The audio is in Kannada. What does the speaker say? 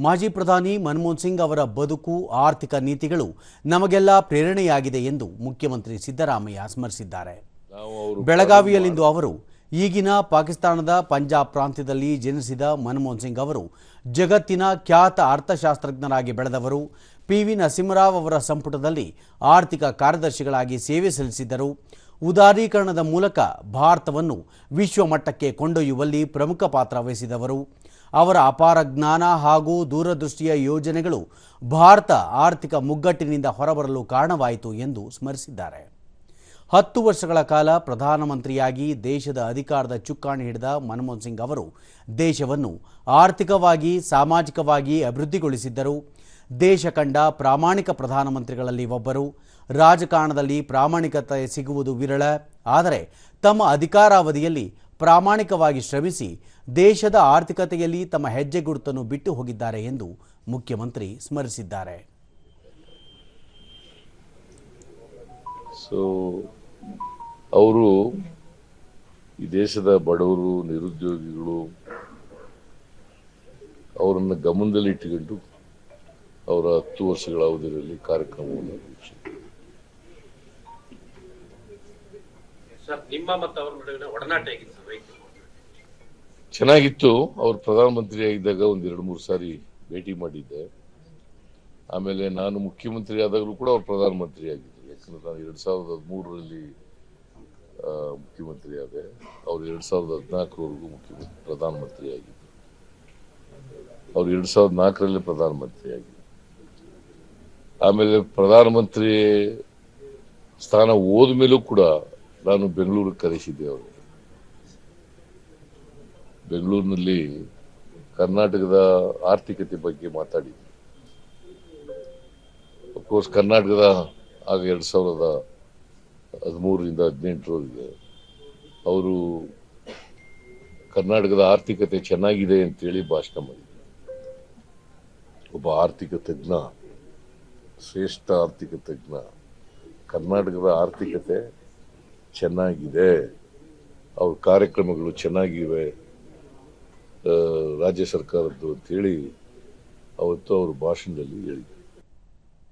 ಮಾಜಿ ಪ್ರಧಾನಿ ಮನಮೋಹನ್ ಸಿಂಗ್ ಅವರ ಬದುಕು ಆರ್ಥಿಕ ನೀತಿಗಳು ನಮಗೆಲ್ಲ ಪ್ರೇರಣೆಯಾಗಿದೆ ಎಂದು ಮುಖ್ಯಮಂತ್ರಿ ಸಿದ್ದರಾಮಯ್ಯ ಸ್ಮರಿಸಿದ್ದಾರೆ. ಬೆಳಗಾವಿಯಲ್ಲಿಂದು ಅವರು ಈಗಿನ ಪಾಕಿಸ್ತಾನದ ಪಂಜಾಬ್ ಪ್ರಾಂತ್ಯದಲ್ಲಿ ಜನಿಸಿದ ಮನಮೋಹನ್ ಸಿಂಗ್ ಅವರು ಜಗತ್ತಿನ ಖ್ಯಾತ ಅರ್ಥಶಾಸ್ತ್ರಜ್ಞರಾಗಿ ಬೆಳೆದವರು. ಪಿ ವಿ ನರಸಿಂಹರಾವ್ ಅವರ ಸಂಪುಟದಲ್ಲಿ ಆರ್ಥಿಕ ಕಾರ್ಯದರ್ಶಿಗಳಾಗಿ ಸೇವೆ ಸಲ್ಲಿಸಿದ್ದರು. ಉದಾರೀಕರಣದ ಮೂಲಕ ಭಾರತವನ್ನು ವಿಶ್ವಮಟ್ಟಕ್ಕೆ ಕೊಂಡೊಯ್ಯುವಲ್ಲಿ ಪ್ರಮುಖ ಪಾತ್ರ ವಹಿಸಿದವರು. ಅವರ ಅಪಾರ ಜ್ಞಾನ ಹಾಗೂ ದೂರದೃಷ್ಟಿಯ ಯೋಜನೆಗಳು ಭಾರತ ಆರ್ಥಿಕ ಮುಗ್ಗಟ್ಟಿನಿಂದ ಹೊರಬರಲು ಕಾರಣವಾಯಿತು ಎಂದು ಸ್ಮರಿಸಿದ್ದಾರೆ. ಹತ್ತು ವರ್ಷಗಳ ಕಾಲ ಪ್ರಧಾನಮಂತ್ರಿಯಾಗಿ ದೇಶದ ಅಧಿಕಾರದ ಚುಕ್ಕಾಣಿ ಹಿಡಿದ ಮನಮೋಹನ್ ಸಿಂಗ್ ಅವರು ದೇಶವನ್ನು ಆರ್ಥಿಕವಾಗಿ, ಸಾಮಾಜಿಕವಾಗಿ ಅಭಿವೃದ್ಧಿಗೊಳಿಸಿದ್ದರು. ದೇಶ ಕಂಡ ಪ್ರಾಮಾಣಿಕ ಪ್ರಧಾನಮಂತ್ರಿಗಳಲ್ಲಿ ಒಬ್ಬರು. ರಾಜಕಾರಣದಲ್ಲಿ ಪ್ರಾಮಾಣಿಕತೆ ಸಿಗುವುದು ವಿರಳ. ಆದರೆ ತಮ್ಮ ಅಧಿಕಾರಾವಧಿಯಲ್ಲಿ ಪ್ರಾಮಾಣಿಕವಾಗಿ ಶ್ರಮಿಸಿ ದೇಶದ ಆರ್ಥಿಕತೆಯಲ್ಲಿ ತಮ್ಮ ಹೆಜ್ಜೆ ಗುರುತನ್ನು ಬಿಟ್ಟು ಹೋಗಿದ್ದಾರೆ ಎಂದು ಮುಖ್ಯಮಂತ್ರಿ ಸ್ಮರಿಸಿದ್ದಾರೆ. ಸೊ ಅವರು ಈ ದೇಶದ ಬಡವರು, ನಿರುದ್ಯೋಗಿಗಳು, ಅವರನ್ನು ಗಮನದಲ್ಲಿ ಇಟ್ಟುಕೊಂಡು ಅವರ ಹತ್ತು ವರ್ಷಗಳ ಅವಧಿಯಲ್ಲಿ ಕಾರ್ಯಕ್ರಮವನ್ನು ಚೆನ್ನಾಗಿತ್ತು. ಅವರು ಪ್ರಧಾನಮಂತ್ರಿ ಆಗಿದ್ದಾಗ ಒಂದ್ ಎರಡು ಮೂರು ಸಾರಿ ಭೇಟಿ ಮಾಡಿದ್ದೆ. ಆಮೇಲೆ ನಾನು ಮುಖ್ಯಮಂತ್ರಿ ಆದಾಗಲೂ ಕೂಡ ಅವ್ರು ಪ್ರಧಾನಮಂತ್ರಿ ಆಗಿದ್ರು ಯಾಕಂದ್ರೆ ನಾನು ಎರಡ್ ಸಾವಿರದ ಹದಿಮೂರರಲ್ಲಿ ಮುಖ್ಯಮಂತ್ರಿ ಆದೆ. ಅವ್ರು ಎರಡ್ ಸಾವಿರದ ಹದಿನಾಲ್ಕರವರೆಗೂ ಮುಖ್ಯಮಂತ್ರಿ ಪ್ರಧಾನಮಂತ್ರಿ ಆಗಿದ್ರು ಅವ್ರು ಎರಡ್ ಸಾವಿರದ ನಾಲ್ಕರಲ್ಲಿ ಪ್ರಧಾನಮಂತ್ರಿ ಆಗಿದ್ರು ಆಮೇಲೆ ಪ್ರಧಾನಮಂತ್ರಿ ಸ್ಥಾನ ಹೋದ ಮೇಲೂ ಕೂಡ ನಾನು ಬೆಂಗಳೂರಿಗೆ ಕರೆಸಿದ್ದೆ ಅವರು ಬೆಂಗಳೂರಿನಲ್ಲಿ ಕರ್ನಾಟಕದ ಆರ್ಥಿಕತೆ ಬಗ್ಗೆ ಮಾತಾಡಿ ಅಫ್ಕೋರ್ಸ್ ಕರ್ನಾಟಕದ ಆಗ ಎರಡ್ ಸಾವಿರದ ಹದಿಮೂರರಿಂದ ಹದಿನೆಂಟರವರೆಗೆ ಅವರು ಕರ್ನಾಟಕದ ಆರ್ಥಿಕತೆ ಚೆನ್ನಾಗಿದೆ ಅಂತೇಳಿ ಭಾಷಣ ಮಾಡಿದ್ರು. ಒಬ್ಬ ಆರ್ಥಿಕ ತಜ್ಞ. ಶ್ರೇಷ್ಠ ಆರ್ಥಿಕ ತಜ್ಞ ಕರ್ನಾಟಕದ ಆರ್ಥಿಕತೆ ಚೆನ್ನಾಗಿದೆ. ಅವ್ರ ಕಾರ್ಯಕ್ರಮಗಳು ಚೆನ್ನಾಗಿವೆ. ರಾಜ್ಯ ಸರ್ಕಾರದ್ದು ಅಂತೇಳಿ ಅವತ್ತು ಅವರು ಭಾಷಣದಲ್ಲಿ ಹೇಳಿದ್ರು.